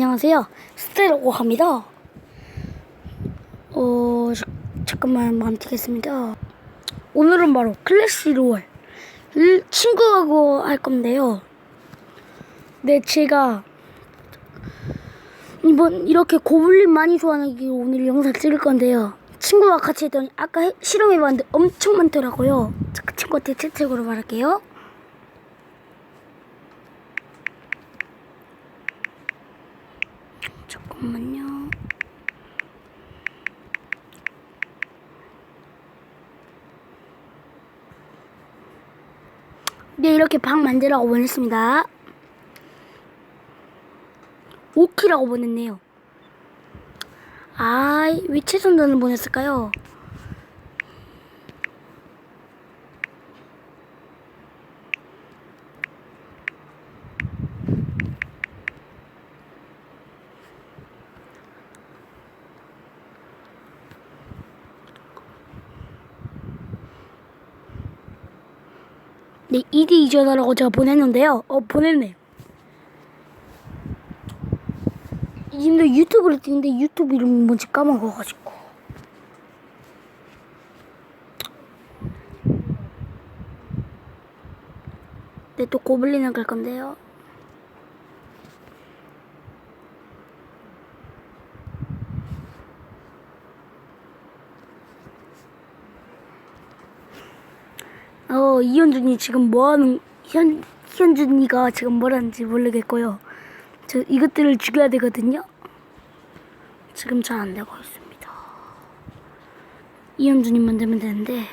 안녕하세요. 스테라고 합니다. 어, 자- 잠깐만 멈추겠습니다. 오늘은 바로 클래시 롤을 친구하고 할 건데요. 네, 제가 이번 이렇게 고블린 많이 좋아하는 오늘 영상 찍을 건데요. 친구와 같이 했더니 아까 해- 실험해봤는데 엄청 많더라고요. 자, 그 친구한테 채팅으로 말할게요. 잠깐만요. 네, 이렇게 방 만들라고 보냈습니다. 5키라고 보냈네요. 아, 왜 최선전을 보냈을까요? 네, 이디 이전하라고 제가 보냈는데요. 어, 보냈네요. 근데 유튜브를 찍는데 유튜브 이름이 뭔지 까먹어가지고. 네, 또 고블린을 갈 건데요. 어, 이현준이 지금 뭐하는, 현, 현준이가 지금 뭐라는지 모르겠고요. 저 이것들을 죽여야 되거든요. 지금 잘 안 되고 있습니다. 이현준이 만들면 되는데,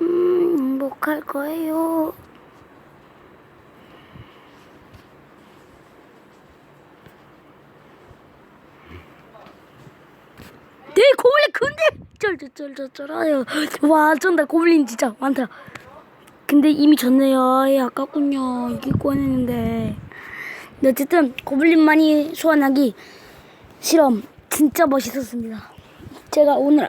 음, 행복할 거예요. 네, 고블린 근데 쩔쩔쩔쩔쩔아요. 와, 쩐다 고블린 진짜 많다. 근데 이미 졌네요. 예, 아깝군요. 이길 뻔했는데. 네, 어쨌든 고블린만이 소환하기 실험 진짜 멋있었습니다. 제가 오늘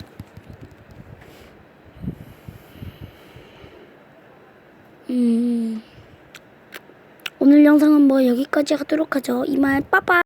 음 오늘 영상은 뭐 여기까지 하도록 하죠. 이만 빠빠.